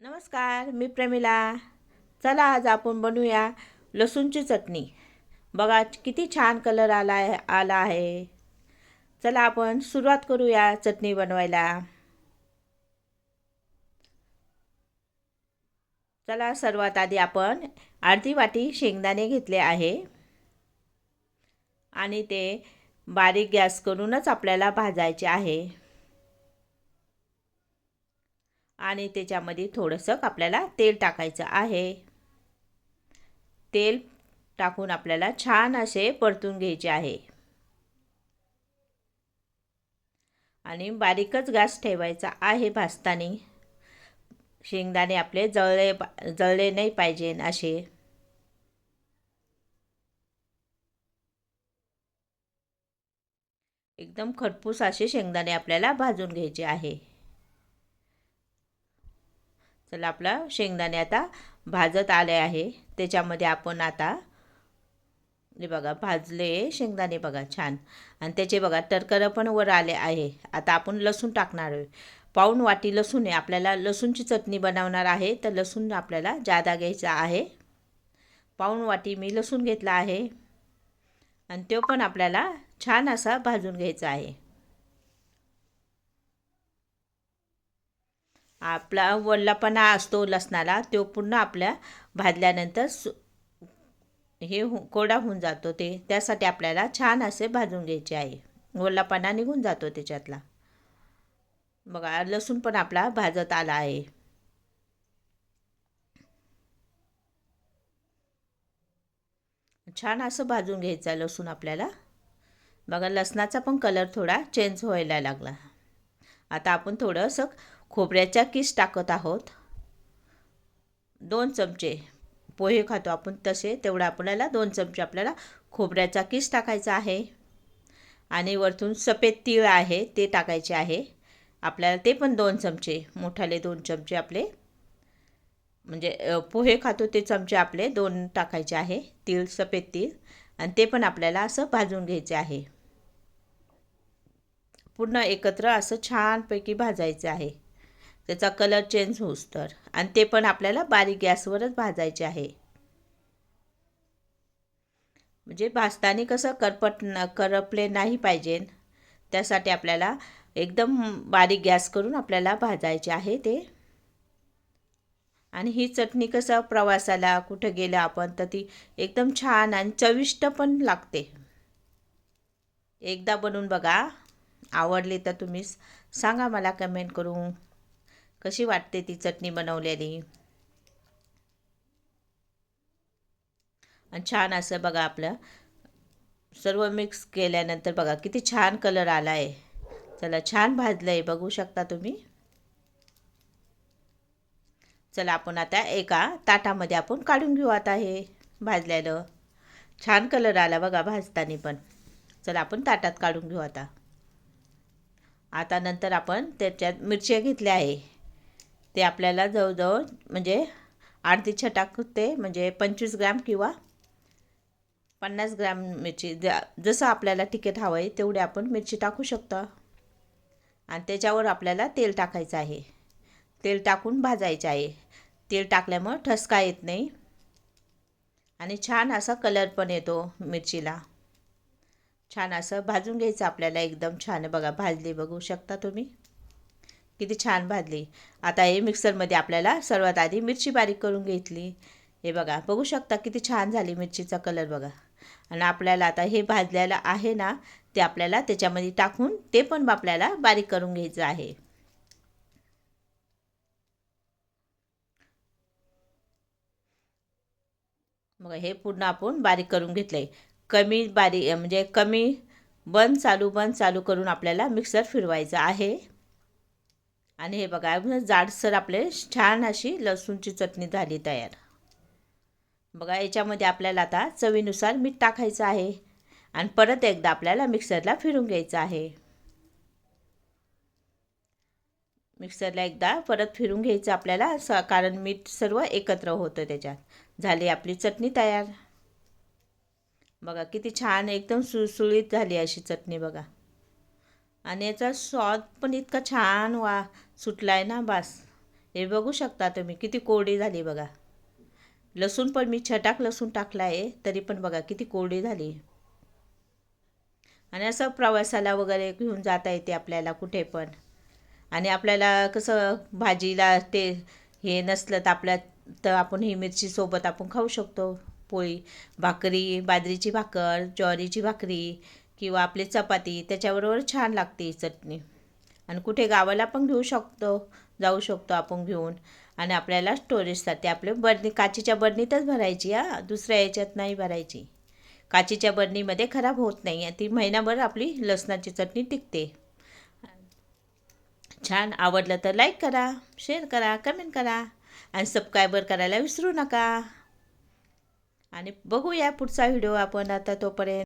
नमस्कार मी प्रमिला. चला आज आपण बनवूया लसूणची चटणी. बघा किती छान कलर आला आहे आला आहे. चला आपण सुरुवात करूया चटणी बनवायला. चला सर्वात आधी आपण अर्धी वाटी शेंगदाणे घेतले आहे. आणि ते बारीक गॅस करूनच आपल्याला भाजायचे आहे. आणि त्याच्यामध्ये थोडंसं आपल्याला तेल टाकायचं आहे. तेल टाकून आपल्याला छान असे परतून घ्यायचे आहे. आणि बारीकच गॅस ठेवायचा आहे भाजताना. शेंगदाणे आपले जळले जळले नाही पाहिजे असे. एकदम खरपूस असे शेंगदाणे आपल्याला भाजून घ्यायचे आहे. चला आपला शेंगदाणे आता भाजत आले आहे. त्याच्यामध्ये आपण आता हे बघा भाजले शेंगदाणे बघा छान. आणि त्याचे बघा टरकरं पण वर आले आहे. आता आपण लसूण टाकणार आहे. पाऊण वाटी लसूण आहे. आपल्याला लसूणची चटणी बनवणार आहे. तर लसूण आपल्याला जादा घ्यायचा आहे. पाऊण वाटी मी लसूण घेतला आहे. आणि तो पण आपल्याला छान असा भाजून घ्यायचा आहे. आपला वल्लापणा असतो लसणाला तो पुन्हा आपल्या भाजल्यानंतर सु हे हो कोडा होऊन जातो ते. त्यासाठी आपल्याला छान असे भाजून घ्यायचे आहे. वल्लापणा निघून जातो त्याच्यातला. बघा लसूण पण आपला भाजत आला आहे. छान असं भाजून घ्यायचं आहे लसूण आपल्याला. बघा लसणाचा पण कलर थोडा चेंज व्हायला लागला. आता आपण थोडंसं खोबऱ्याच्या किस टाकत आहोत. दोन चमचे पोहे खातो आपण तसे तेवढं आपल्याला दोन चमचे आपल्याला खोबऱ्याचा किस टाकायचा आहे. आणि वरतून सफेद तीळ आहे ते टाकायचे आहे. आपल्याला ते पण दोन चमचे मोठाले दोन चमचे आपले. म्हणजे पोहे खातो ते चमचे आपले दोन टाकायचे आहे तीळ सफेद तीळ. आणि ते पण आपल्याला असं भाजून घ्यायचे आहे. पूर्ण एकत्र असं छानपैकी भाजायचं आहे. त्याचा कलर चेंज होऊस तर. आणि ते पण आपल्याला बारीक गॅसवरच भाजायचे आहे. म्हणजे भाजताना कसं करपट न करपले नाही पाहिजे. त्यासाठी आपल्याला एकदम बारीक गॅस करून आपल्याला भाजायचे आहे ते. आणि ही चटणी कसं प्रवासाला कुठं गेलं आपण तर ती एकदम छान आणि चविष्ट पण लागते. एकदा बनवून बघा. आवडली तर तुम्ही सांगा मला कमेंट करून. कशी वाटते ती चटणी बनवलेली? आणि छान असं बघा आपलं. सर्व मिक्स केल्यानंतर बघा किती छान कलर आला आहे चला छान भाजलं आहे बघू शकता तुम्ही. चला आपण आता एका ताटामध्ये आपण काढून घेऊ आता हे भाजलेलं. छान कलर आला बघा भाजताना पण. चला आपण ताटात काढून घेऊ आता. आता नंतर आपण त्याच्यात मिरच्या घेतल्या आहे. ते आपल्याला जवळजवळ म्हणजे अर्धी छटाक ते म्हणजे पंचवीस ग्रॅम किंवा पन्नास ग्रॅम मिरची जसं आपल्याला तिकीट हवं आहे तेवढे आपण मिरची टाकू शकतो. आणि त्याच्यावर आपल्याला तेल टाकायचं आहे. तेल टाकून भाजायचं आहे. तेल टाकल्यामुळं ठसका येत नाही. आणि छान असा कलर पण येतो मिरचीला. छान असं भाजून घ्यायचं आपल्याला एकदम छान. बघा भाजली बघू शकता तुम्ही. किती छान भाजली. आता हे मिक्सरमध्ये आपल्याला सर्वात आधी मिरची बारीक करून घेतली. हे बघा बघू शकता किती छान झाली मिरचीचा कलर बघा. आणि आपल्याला आता हे भाजलेलं आहे ना ते आपल्याला त्याच्यामध्ये टाकून ते पण आपल्याला बारीक करून घ्यायचं आहे. मग हे पूर्ण आपण बारीक करून घेतलं आहे कमी बारीक म्हणजे कमी बंद चालू बंद चालू करून आपल्याला मिक्सर फिरवायचं आहे. आणि हे बघा जाडसर आपले छान अशी लसूणची चटणी झाली तयार. बघा याच्यामध्ये आपल्याला आता चवीनुसार मीठ टाकायचं आहे. आणि परत एकदा आपल्याला मिक्सरला फिरून घ्यायचं आहे. मिक्सरला एकदा परत फिरून घ्यायचं आपल्याला स कारण मीठ सर्व एकत्र होतं त्याच्यात. झाली आपली चटणी तयार. बघा किती छान एकदम सुळसुळीत झाली अशी चटणी बघा. आणि याचा स्वाद पण इतका छान वा सुटला आहे ना बास. हे बघू शकता तुम्ही किती कोरडी झाली बघा. लसूण पण मी छटाक लसूण टाकला आहे तरी पण बघा किती कोरडी झाली. आणि असं प्रवासाला वगैरे घेऊन जाता येते आपल्याला कुठे पण. आणि आपल्याला कसं भाजीला ते हे नसलं तर आपल्या तर आपण ही मिरची सोबत आपण खाऊ शकतो. पोळी भाकरी बाजरीची भाकर ज्वारीची भाकरी किंवा आपली चपाती त्याच्याबरोबर छान लागते ही चटणी. आणि कुठे गावाला पण घेऊ शकतो जाऊ शकतो आपण घेऊन. आणि आपल्याला स्टोरेजसाठी आपले बरणी काचीच्या बरणीतच भरायची हा. दुसऱ्या याच्यात नाही भरायची. काचीच्या बरणीमध्ये खराब होत नाही ती महिनाभर आपली लसणाची चटणी टिकते. छान आवडलं तर लाईक करा शेअर करा कमेंट करा आणि सबस्क्रायबर करायला विसरू नका. आणि बघूया पुढचा व्हिडिओ आपण आता तोपर्यंत.